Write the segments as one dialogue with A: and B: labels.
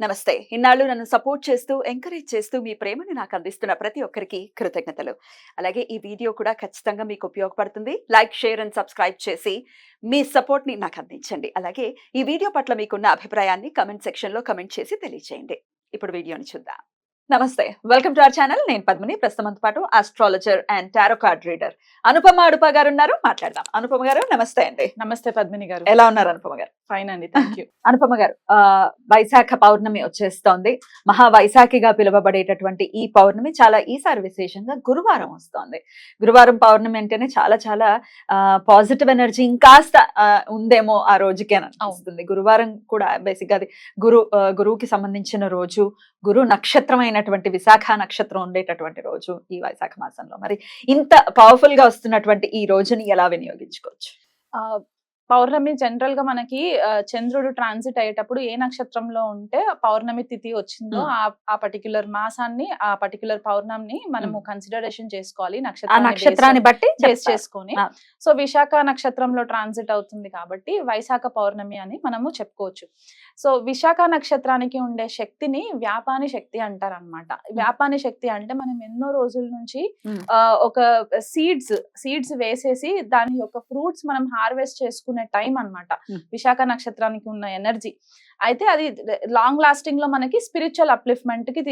A: నమస్తే. ఇన్నాళ్ళు నన్ను సపోర్ట్ చేస్తూ ఎంకరేజ్ చేస్తూ మీ ప్రేమని నాకు అందిస్తున్న ప్రతి ఒక్కరికి కృతజ్ఞతలు. అలాగే ఈ వీడియో కూడా ఖచ్చితంగా మీకు ఉపయోగపడుతుంది. లైక్ షేర్ అండ్ సబ్స్క్రైబ్ చేసి మీ సపోర్ట్ని నాకు అందించండి. అలాగే ఈ వీడియో పట్ల మీకున్న అభిప్రాయాన్ని కమెంట్ సెక్షన్లో కమెంట్ చేసి తెలియజేయండి ఇప్పుడు వీడియోని చూద్దాం. నమస్తే. Welcome to our channel. నేను పద్మిని. ప్రస్తుతంతో పాటు astrologer and tarot card reader Anupama Adupa garu ఉన్నారు. మాట్లాడదాం. అనుపమ గారు నమస్తే అండి.
B: నమస్తే పద్మిని గారు.
A: ఎలా ఉన్నారు అనుపమ గారు?
B: ఫైన్ అండి థ్యాంక్ యూ
A: అనుపమ గారు ఆ, వైశాఖ పౌర్ణమి వచ్చేస్తోంది. మహా వైశాఖిగా పిలువబడేటటువంటి ఈ పౌర్ణమి చాలా ఈసారి విశేషంగా గురువారం వస్తోంది. గురువారం పౌర్ణమి అంటేనే చాలా చాలా పాజిటివ్ ఎనర్జీ ఇంకాస్త ఉందేమో ఆ రోజుకి అనిపిస్తుంది. గురువారం కూడా బేసిక్ అది గురు గురువుకి సంబంధించిన రోజు గురు నక్షత్రమైనటువంటి విశాఖ నక్షత్రం ఉండేటటువంటి రోజు ఈ వైశాఖ మాసంలో. మరి ఇంత పవర్ఫుల్గా వస్తున్నటువంటి ఈ రోజుని ఎలా వినియోగించుకోవచ్చు?
B: పౌర్ణమి జనరల్గా మనకి చంద్రుడు ట్రాన్సిట్ అయ్యేటప్పుడు ఏ నక్షత్రంలో ఉంటే పౌర్ణమి తిథి వచ్చిందో. ఆ ఆ పర్టికులర్ మాసాన్ని ఆ పర్టికులర్ పౌర్ణమిని మనము కన్సిడరేషన్ చేసుకోవాలి నక్షత్రాన్ని
A: బట్టి
B: బేస్. చేసుకొని. సో విశాఖ నక్షత్రంలో ట్రాన్సిట్ అవుతుంది కాబట్టి వైశాఖ పౌర్ణమి అని మనము చెప్పుకోవచ్చు సో విశాఖ నక్షత్రానికి ఉండే శక్తిని వ్యాపాని శక్తి అంటారు అనమాట వ్యాపాని శక్తి అంటే మనం ఎన్నో రోజుల నుంచి ఒక సీడ్స్ సీడ్స్ వేసేసి దాని యొక్క ఫ్రూట్స్ మనం హార్వెస్ట్ చేసుకునే టైం అన్నమాట
A: Hmm.
B: విశాఖ నక్షత్రానికి ఉన్న ఎనర్జీ అయితే అది లాంగ్ లాస్టింగ్లో మనకి స్పిరిచువల్ అప్లిఫ్ట్మెంట్కి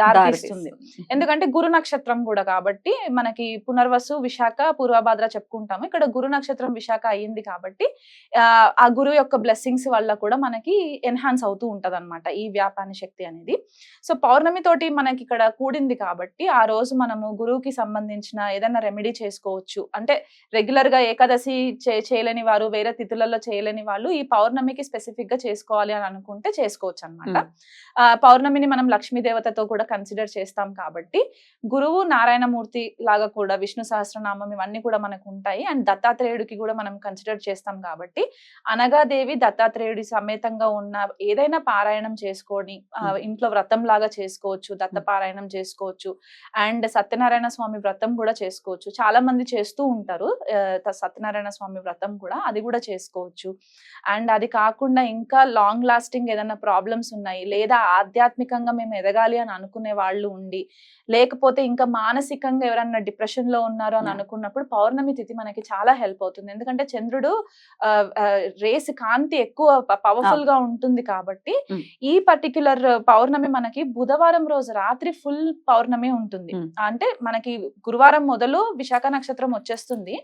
B: దారితీస్తుంది. ఎందుకంటే గురు నక్షత్రం కూడా కాబట్టి మనకి పునర్వసు విశాఖ పూర్వభాద్ర చెప్పుకుంటాము. ఇక్కడ గురు నక్షత్రం విశాఖ అయ్యింది కాబట్టి ఆ, గురువు యొక్క బ్లెస్సింగ్స్ వల్ల కూడా మనకి ఎన్హాన్స్ అవుతూ ఉంటది ఈ వ్యాపార శక్తి అనేది. సో పౌర్ణమి తోటి మనకి ఇక్కడ కూడింది కాబట్టి ఆ రోజు మనము గురువుకి సంబంధించిన ఏదైనా రెమెడీ చేసుకోవచ్చు. అంటే రెగ్యులర్గా ఏకాదశి చేయలేని వారు వేరే తిథులలో చేయలేని వాళ్ళు ఈ పౌర్ణమికి స్పెసిఫిక్గా చేసుకోవాలి అనుకుంటే చేసుకోవచ్చు అనమాట. పౌర్ణమిని మనం లక్ష్మీ దేవతతో కూడా కన్సిడర్ చేస్తాం కాబట్టి గురువు నారాయణమూర్తి లాగా కూడా విష్ణు సహస్రనామం ఇవన్నీ కూడా మనకు ఉంటాయి. అండ్ దత్తాత్రేయుడికి కూడా మనం కన్సిడర్ చేస్తాం కాబట్టి అనగాదేవి దత్తాత్రేయుడి సమేతంగా ఉన్న ఏదైనా పారాయణం చేసుకొని. ఇంట్లో వ్రతం లాగా చేసుకోవచ్చు దత్త పారాయణం చేసుకోవచ్చు అండ్ సత్యనారాయణ స్వామి వ్రతం కూడా చేసుకోవచ్చు. చాలా మంది చేస్తూ ఉంటారు. సత్యనారాయణ స్వామి వ్రతం కూడా అది కూడా చేసుకోవచ్చు. అండ్ అది కాకుండా ఇంకా లాంగ్ లాస్టింగ్ ఏదైనా ప్రాబ్లమ్స్ ఉన్నాయి లేదా ఆధ్యాత్మికంగా మేము ఎదగాలి అని అనుకునే వాళ్ళు ఉండి లేకపోతే ఇంకా మానసికంగా ఎవరన్నా డిప్రెషన్లో ఉన్నారు అని. అనుకున్నప్పుడు పౌర్ణమి తిథి మనకి చాలా హెల్ప్ అవుతుంది ఎందుకంటే చంద్రుడు రేస్ కాంతి ఎక్కువ పవర్ఫుల్గా ఉంటుంది కాబట్టి. ఈ పర్టిక్యులర్ పౌర్ణమి మనకి బుధవారం రోజు రాత్రి ఫుల్ పౌర్ణమి ఉంటుంది. అంటే మనకి గురువారం మొదలు విశాఖ నక్షత్రం వచ్చేస్తుంది.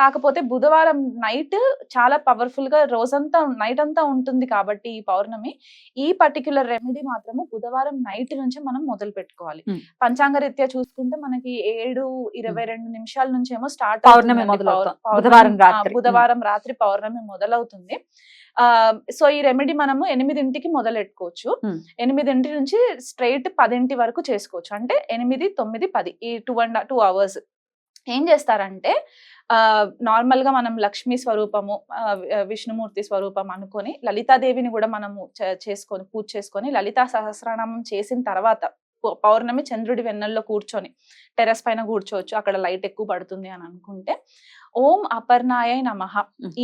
B: కాకపోతే బుధవారం నైట్ చాలా పవర్ఫుల్గా రోజంతా నైట్ అంతా ఉంటుంది కాబట్టి ఈ పౌర్ణమి ఈ పర్టిక్యులర్ రెమెడీ మాత్రము బుధవారం నైట్ నుంచి మనం మొదలు పెట్టుకోవాలి. పంచాంగ రీత్యా చూసుకుంటే మనకి ఏడు ఇరవై రెండు నిమిషాల నుంచి ఏమో స్టార్ట్
A: పౌర్ణమి. బుధవారం రాత్రి.
B: బుధవారం రాత్రి పౌర్ణమి మొదలవుతుంది ఆ సో ఈ రెమెడీ మనము ఎనిమిదింటికి మొదలెట్టుకోవచ్చు. ఎనిమిదింటి నుంచి స్ట్రైట్ పదింటి వరకు చేసుకోవచ్చు అంటే ఎనిమిది తొమ్మిది పది ఈ టూ అండ్ టూ అవర్స్ ఏం చేస్తారంటే నార్మల్గా మనం లక్ష్మీ స్వరూపము విష్ణుమూర్తి స్వరూపం అనుకొని లలితాదేవిని కూడా మనము చేసుకొని పూజ చేసుకొని లలితా సహస్రనామం చేసిన తర్వాత పౌర్ణమి చంద్రుడి వెన్నెల్లో కూర్చొని టెర్రస్ పైన కూర్చోవచ్చు అక్కడ లైట్ ఎక్కువ పడుతుంది అని అనుకుంటే ఓం అపర్ణాయ నమః.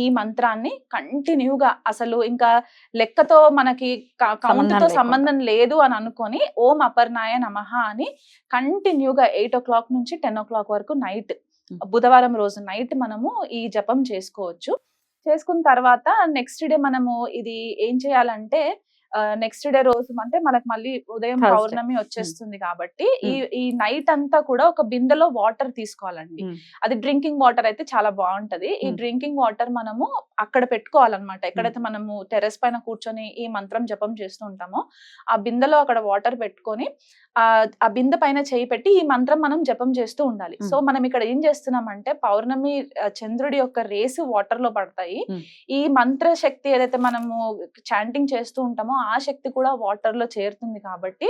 B: ఈ మంత్రాన్ని కంటిన్యూగా అసలు ఇంకా లెక్కతో మనకి
A: సంబంధం
B: కౌంట్తో
A: లేకుండా.
B: సంబంధం లేదు అని అనుకొని ఓం అపర్ణాయ నమః అని కంటిన్యూగా ఎయిట్ ఓ క్లాక్ నుంచి టెన్ ఓ క్లాక్ వరకు నైట్. బుధవారం రోజు నైట్ మనము ఈ జపం చేసుకోవచ్చు. చేసుకున్న తర్వాత నెక్స్ట్ డే మనము ఇది ఏం చేయాలంటే నెక్స్ట్ డే రోజు అంటే మనకు మళ్ళీ ఉదయం. పౌర్ణమి వచ్చేస్తుంది కాబట్టి ఈ ఈ నైట్ అంతా కూడా ఒక బిందెలో వాటర్ తీసుకోవాలండి. అది డ్రింకింగ్ వాటర్ అయితే చాలా బాగుంటది. ఈ. డ్రింకింగ్ వాటర్ మనము అక్కడ పెట్టుకోవాలన్నమాట. ఎక్కడైతే మనము టెర్రస్ పైన కూర్చొని ఈ మంత్రం జపం చేస్తూ ఉంటామో ఆ బిందెలో అక్కడ వాటర్ పెట్టుకొని ఆ బిందె పైన చేయి పెట్టి ఈ మంత్రం మనం జపం చేస్తూ ఉండాలి. సో మనం ఇక్కడ ఏం చేస్తున్నామంటే పౌర్ణమి ఆ, చంద్రుడి యొక్క రేసు వాటర్లో పడతాయి. ఈ మంత్ర శక్తి ఏదైతే మనము చాంటింగ్ చేస్తూ ఉంటామో ఆ శక్తి కూడా వాటర్లో చేరుతుంది కాబట్టి.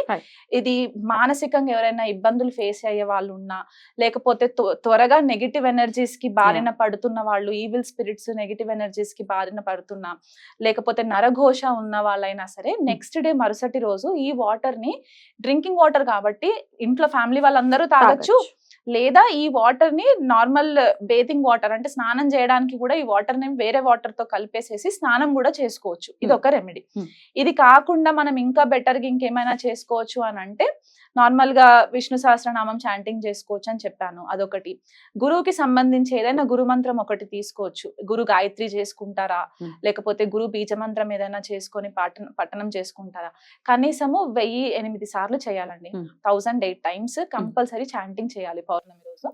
B: ఇది మానసికంగా ఎవరైనా ఇబ్బందులు ఫేస్ అయ్యే వాళ్ళు ఉన్నా లేకపోతే త్వ- త్వరగా నెగిటివ్ ఎనర్జీస్కి బారిన పడుతున్న వాళ్ళు ఈవిల్ స్పిరిట్స్ నెగిటివ్ ఎనర్జీస్కి బారిన పడుతున్నా లేకపోతే నరఘోష ఉన్న వాళ్ళైనా సరే నెక్స్ట్ డే మరుసటి రోజు ఈ వాటర్ని డ్రింకింగ్ వాటర్ కాబట్టి ఇంట్లో ఫ్యామిలీ వాళ్ళందరూ తాగొచ్చు. లేదా ఈ వాటర్ని నార్మల్ బేతింగ్ వాటర్ అంటే స్నానం చేయడానికి కూడా ఈ వాటర్ని వేరే వాటర్తో కలిపేసేసి స్నానం కూడా చేసుకోవచ్చు. ఇది ఒక రెమెడీ. ఇది కాకుండా మనం ఇంకా బెటర్గా ఇంకేమైనా చేసుకోవచ్చు అని అంటే నార్మల్గా విష్ణు సహస్రనామం చాంటింగ్ చేసుకోవచ్చు అని చెప్పాను అదొకటి. గురువుకి సంబంధించి ఏదైనా గురు మంత్రం ఒకటి తీసుకోవచ్చు. గురు గాయత్రి చేసుకుంటారా. లేకపోతే గురు బీజ మంత్రం ఏదైనా చేసుకొని పాఠన పఠనం చేసుకుంటారా? కనీసము వెయ్యి ఎనిమిది సార్లు చేయాలండి. Thousand eight times compulsory chanting చేయాలి పౌర్ణమి రోజు.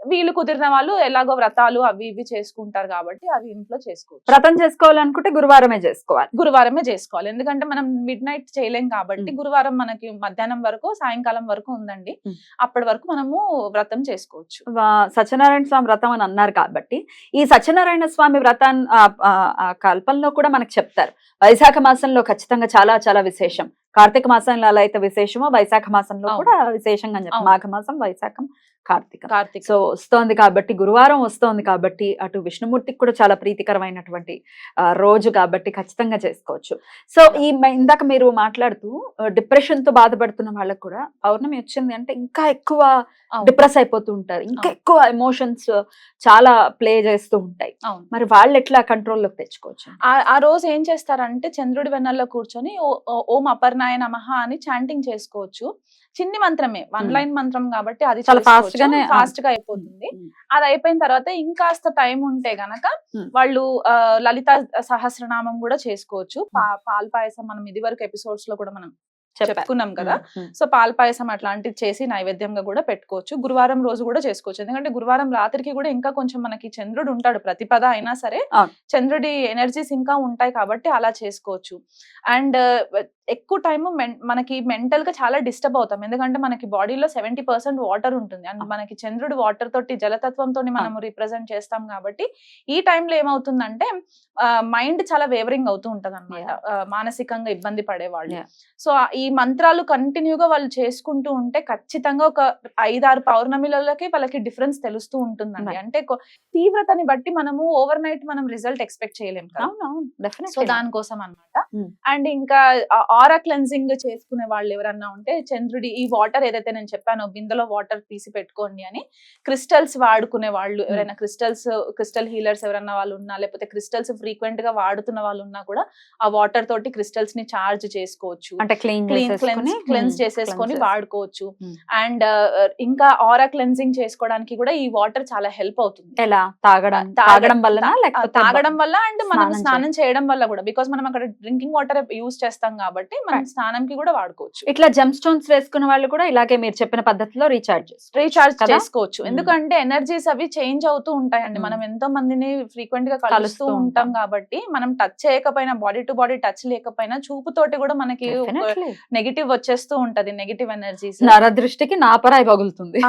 B: వీళ్ళు కుదిరిన వాళ్ళు ఎలాగో వ్రతాలు అవి ఇవి చేసుకుంటారు కాబట్టి అవి ఇంట్లో చేసుకోవచ్చు
A: వ్రతం చేసుకోవాలనుకుంటే గురువారమే చేసుకోవాలి
B: గురువారమే చేసుకోవాలి ఎందుకంటే మనం మిడ్ నైట్ చేయలేం కాబట్టి. గురువారం మనకి మధ్యాహ్నం వరకు సాయంకాలం వరకు ఉందండి. అప్పటి వరకు మనము వ్రతం చేసుకోవచ్చు
A: సత్యనారాయణ స్వామి వ్రతం అని అన్నారు కాబట్టి ఈ సత్యనారాయణ స్వామి వ్రతాన్ని ఆ కల్పంలో కూడా మనకు చెప్తారు వైశాఖ మాసంలో ఖచ్చితంగా చాలా చాలా విశేషం కార్తీక మాసంలో ఎలా అయితే విశేషమో వైశాఖ మాసంలో. కూడా విశేషంగా చెప్పి. మాఘ మాసం వైశాఖం కార్తీకం.
B: కార్తీక్.
A: సో వస్తోంది కాబట్టి గురువారం వస్తోంది కాబట్టి అటు విష్ణుమూర్తికి కూడా చాలా ప్రీతికరమైనటువంటి రోజు కాబట్టి ఖచ్చితంగా చేసుకోవచ్చు. సో ఈ ఇందాక మీరు మాట్లాడుతూ డిప్రెషన్తో బాధపడుతున్న వాళ్ళకు కూడా పౌర్ణమి వచ్చింది అంటే ఇంకా ఎక్కువ. డిప్రెస్ అయిపోతూ ఉంటారు. ఇంకా. ఎక్కువ ఎమోషన్స్ చాలా ప్లే చేస్తూ ఉంటాయి. మరి వాళ్ళు ఎట్లా కంట్రోల్లోకి తెచ్చుకోవచ్చు?
B: ఆ- ఆ రోజు ఏం చేస్తారంటే చంద్రుడి వెన్నెల్లో కూర్చొని ఓ- అపర్ణాయ నమః అని చాంటింగ్ చేసుకోవచ్చు. చిన్ని మంత్రమే వన్. లైన్ మంత్రం కాబట్టి అది
A: చాలా fast గానే,
B: ఫాస్ట్గా అయిపోతుంది. అది అయిపోయిన తర్వాత ఇంకాస్త టైం ఉంటే గనక. వాళ్ళు లలిత సహస్రనామం కూడా చేసుకోవచ్చు. పాల పాయసం మనం ఇది వరకు ఎపిసోడ్స్లో కూడా మనం. చెప్పుకున్నాం కదా. సో పాల పాయసం అట్లాంటిది చేసి నైవేద్యంగా కూడా పెట్టుకోవచ్చు. గురువారం రోజు కూడా చేసుకోవచ్చు. ఎందుకంటే గురువారం రాత్రికి కూడా ఇంకా కొంచెం మనకి చంద్రుడు ఉంటాడు. ప్రతిపద అయినా సరే. చంద్రుడి ఎనర్జీస్ ఇంకా ఉంటాయి కాబట్టి అలా చేసుకోవచ్చు. అండ్ ఎక్కువ టైం మనకి మెంటల్గా చాలా డిస్టర్బ్ అవుతాం. ఎందుకంటే మనకి బాడీలో సెవెంటీ పర్సెంట్ వాటర్ ఉంటుంది. అండ్. మనకి చంద్రుడు వాటర్ తోటి జలతత్వంతో మనం రిప్రజెంట్ చేస్తాం కాబట్టి ఈ టైంలో ఏమవుతుందంటే మైండ్ చాలా వేవరింగ్ అవుతూ ఉంటది అనమాట మానసికంగా ఇబ్బంది పడేవాళ్ళు. సో ఈ మంత్రాలు కంటిన్యూగా వాళ్ళు చేసుకుంటూ ఉంటే ఖచ్చితంగా ఒక ఐదారు పౌర్ణమిలకి వాళ్ళకి డిఫరెన్స్ తెలుస్తూ ఉంటుందండి. అంటే తీవ్రతని బట్టి మనము ఓవర్ నైట్ మనం రిజల్ట్ ఎక్స్పెక్ట్ చేయలేం కదా. సో దానికోసం అన్నమాట
A: Hmm.
B: అండ్ ఇంకా ఆరా క్లెన్సింగ్ చేసుకునే వాళ్ళు ఎవరన్నా ఉంటే చంద్రుడి ఈ వాటర్ ఏదైతే నేను చెప్పానో బిందెలో వాటర్ తీసి పెట్టుకోండి అని క్రిస్టల్స్ వాడుకునే వాళ్ళు ఎవరైనా క్రిస్టల్స్ క్రిస్టల్ హీలర్స్ ఎవరన్నా వాళ్ళు ఉన్నా లేకపోతే క్రిస్టల్స్ ఫ్రీక్వెంట్గా వాడుతున్న వాళ్ళు ఉన్నా కూడా ఆ వాటర్ తోటి క్రిస్టల్స్ని చార్జ్ చేసుకోవచ్చు.
A: అంటే క్లీన్
B: క్లీన్ క్లెన్స్ క్లెన్స్ చేసేసుకొని వాడుకోవచ్చు. అండ్ ఇంకా ఆరా క్లెన్సింగ్ చేసుకోవడానికి కూడా ఈ వాటర్ చాలా హెల్ప్ అవుతుంది.
A: ఎలా? తాగడం
B: తాగ-
A: తాగడం లేకపోతే
B: తాగడం వల్ల అండ్ మనం
A: స్నానం
B: చేయడం వల్ల కూడా బికాస్ మనం అక్కడ డ్రింకింగ్ వాటర్ యూస్ చేస్తాం కాబట్టి మనం
A: Right.
B: స్నానంకి కూడా వాడుకోవచ్చు
A: ఇట్లా జంప్ స్టోన్స్ వేసుకున్న వాళ్ళు కూడా ఇలాగే మీరు చెప్పిన పద్ధతిలో రీఛార్జ్
B: రీఛార్జ్? చేసుకోవచ్చు. ఎందుకంటే ఎనర్జీస్ అవి చేంజ్ అవుతూ ఉంటాయండి. మనం ఎంతో మందిని ఫ్రీక్వెంట్గా కలుస్తూ ఉంటాం. కాబట్టి మనం టచ్ చేయకపోయినా బాడీ టు బాడీ టచ్ లేకపోయినా చూపుతోటి కూడా మనకి నెగిటివ్ వచ్చేస్తూ ఉంటది నెగిటివ్ ఎనర్జీస్
A: నరదృష్టికి నాపరాయి పగులుతుంది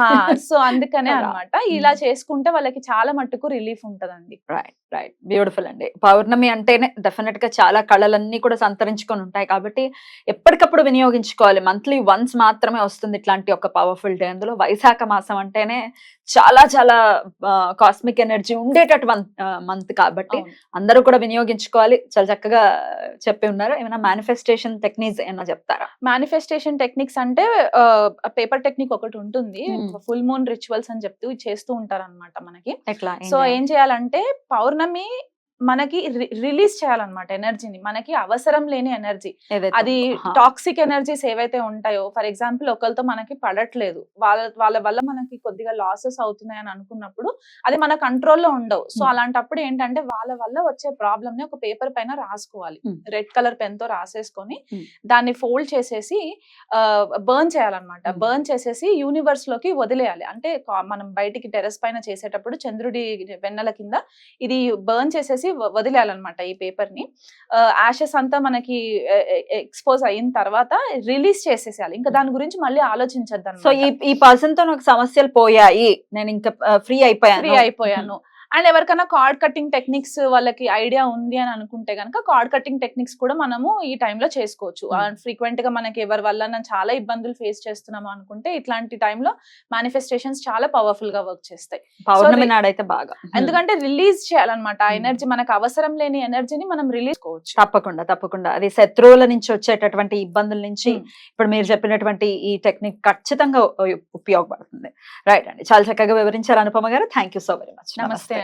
B: సో అందుకనే
A: కదా.
B: అన్నమాట ఇలా చేసుకుంటే వాళ్ళకి చాలా మట్టుకు రిలీఫ్ ఉంటదండి
A: రైట్ రైట్ బ్యూటిఫుల్ అండి పౌర్ణమి అంటేనే డెఫినెట్గా చాలా కళలన్నీ కూడా సంతరించుకొని ఉంటాయి కాబట్టి ఎప్పటికప్పుడు వినియోగించుకోవాలి. మంత్లీ వన్స్ మాత్రమే వస్తుంది ఇట్లాంటి ఒక పవర్ఫుల్ డే. అందులో వైశాఖ మాసం అంటేనే చాలా చాలా కాస్మిక్ ఎనర్జీ ఉండేటటువంటి మంత్ కాబట్టి. అందరూ కూడా వినియోగించుకోవాలి. చాలా చక్కగా చెప్పి ఉన్నారు. ఏమైనా మేనిఫెస్టేషన్ టెక్నిక్స్ ఏమైనా చెప్తారా?
B: మేనిఫెస్టేషన్ టెక్నిక్స్ అంటే పేపర్ టెక్నిక్ ఒకటి ఉంటుంది. ఫుల్ మూన్ రిచువల్స్ అని చెప్తూ చేస్తూ ఉంటారు అనమాట మనకి.
A: ఎట్లా?
B: సో ఏం చేయాలంటే పౌర్ణమి మనకి రిలీజ్ చేయాలన్నమాట ఎనర్జీని మనకి అవసరం లేని ఎనర్జీ అది టాక్సిక్ ఎనర్జీస్ ఏవైతే ఉంటాయో ఫర్ ఎగ్జాంపుల్ ఒకరితో మనకి పడట్లేదు వాళ్ళ వాళ్ళ వల్ల మనకి కొద్దిగా లాసెస్ అవుతున్నాయి అని అనుకున్నప్పుడు అది మన కంట్రోల్లో ఉండవు సో
A: Hmm.
B: అలాంటప్పుడు ఏంటంటే వాళ్ళ వల్ల వచ్చే ప్రాబ్లమ్ని ఒక పేపర్ పైన రాసుకోవాలి
A: Hmm.
B: రెడ్ కలర్ పెన్తో రాసేసుకొని
A: Hmm.
B: దాన్ని ఫోల్డ్ చేసేసి బర్న్ చేయాలన్నమాట. బర్న్ చేసేసి యూనివర్స్లోకి వదిలేయాలి అంటే మనం బయటికి టెరెస్ పైన చేసేటప్పుడు చంద్రుడి వెన్నెల కింద ఇది బర్న్ చేసేసి వదిలేయాలన్నమాట ఈ పేపర్ని యాషెస్ అంతా మనకి ఎక్స్పోజ్ అయిన తర్వాత రిలీజ్ చేసేసేయాలి. ఇంకా దాని గురించి మళ్ళీ ఆలోచించద్దు
A: సో ఈ ఈ పర్సన్తో నాకు సమస్యలు పోయాయి. నేను ఇంకా ఫ్రీ అయిపోయాను.
B: ఫ్రీ అయిపోయాను. అండ్ ఎవరికైనా కార్డ్ కటింగ్ టెక్నిక్స్ వాళ్ళకి ఐడియా ఉంది అని అనుకుంటే కనుక కార్డ్ కటింగ్ టెక్నిక్స్ కూడా మనము ఈ టైంలో చేసుకోవచ్చు.
A: Hmm.
B: ఫ్రీక్వెంట్గా మనకి ఎవరి వల్ల చాలా ఇబ్బందులు ఫేస్ చేస్తున్నాము అనుకుంటే ఇట్లాంటి టైంలో మేనిఫెస్టేషన్స్ చాలా పవర్ఫుల్గా వర్క్ చేస్తాయి.
A: పౌర్ణమి నాడైతే బాగా.
B: ఎందుకంటే రిలీజ్ చేయాలన్నమాట. ఆ
A: Hmm.
B: ఎనర్జీ మనకు అవసరం లేని ఎనర్జీని మనం రిలీజ్ చేసుకోవచ్చు.
A: తప్పకుండా తప్పకుండా. అది శత్రువుల నుంచి వచ్చేటటువంటి ఇబ్బందుల నుంచి
B: Hmm.
A: ఇప్పుడు మీరు చెప్పినటువంటి ఈ టెక్నిక్ ఖచ్చితంగా ఉపయోగపడుతుంది. రైట్ అండి. చాలా చక్కగా వివరించారు Anupama garu. Thank you so very much
B: నమస్తే